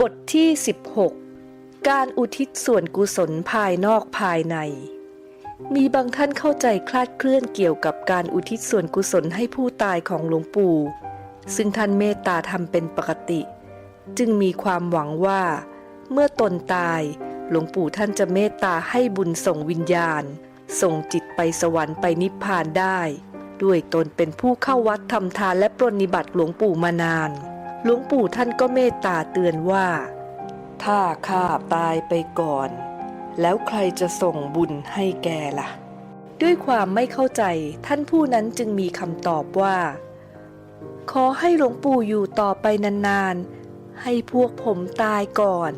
บทที่ 16 การอุทิศส่วนกุศลภายนอกภายใน มีบางท่านเข้าใจคลาดเคลื่อนเกี่ยวกับการอุทิศส่วนกุศลให้ผู้ตายของหลวงปู่ ซึ่งท่านเมตตาทำเป็นปกติ จึงมีความหวังว่า เมื่อตนตายหลวงปู่ท่านจะเมตตาให้บุญส่งวิญญาณ ส่งจิตไปสวรรค์ไปนิพพานได้ ด้วยตนเป็นผู้เข้าวัดทำทานและปรนนิบัติหลวงปู่มานาน หลวงปู่ท่านก็เมตตาเตือนว่า ถ้าข้าตายไปก่อน แล้วใครจะส่งบุญให้แกล่ะ ด้วยความไม่เข้าใจท่านผู้นั้นจึงมีคำตอบว่า ขอให้หลวงปู่อยู่ต่อไปนานๆ ให้พวกผมตายก่อน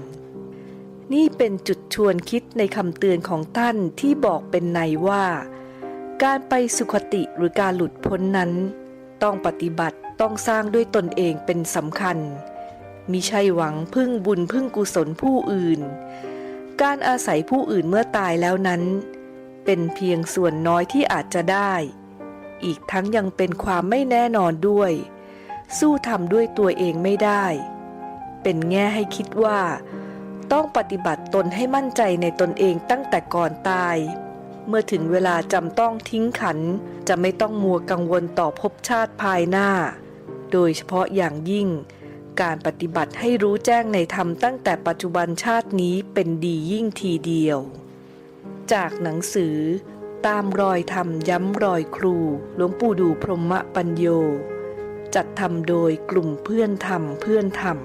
นี่เป็นจุดชวนคิดในคำเตือนของท่านที่บอกเป็นในว่า การไปสุคติหรือการหลุดพ้นนั้น ต้องปฏิบัติต้องสร้างด้วยตนเองเป็นสำคัญมิใช่หวังพึ่งบุญพึ่งกุศลผู้อื่น การอาศัยผู้อื่นเมื่อตายแล้วนั้น เป็นเพียงส่วนน้อยที่อาจจะได้ อีกทั้งยังเป็นความไม่แน่นอนด้วย สู้ทำด้วยตัวเองไม่ได้ เป็นแง่ให้คิดว่า ต้องปฏิบัติตนให้มั่นใจในตนเองตั้งแต่ก่อนตาย เมื่อถึงเวลาจำต้องทิ้งขัน จะไม่ต้องมัวกังวลต่อภพชาติภายหน้า โดยเฉพาะอย่างยิ่ง การปฏิบัติให้รู้แจ้งในธรรมตั้งแต่ปัจจุบันชาตินี้เป็นดียิ่งทีเดียว จากหนังสือ ตามรอยธรรมย้ำรอยครู หลวงปู่ดูพรหมปัญโย จัดทำโดยกลุ่มเพื่อนธรรมเพื่อนธรรม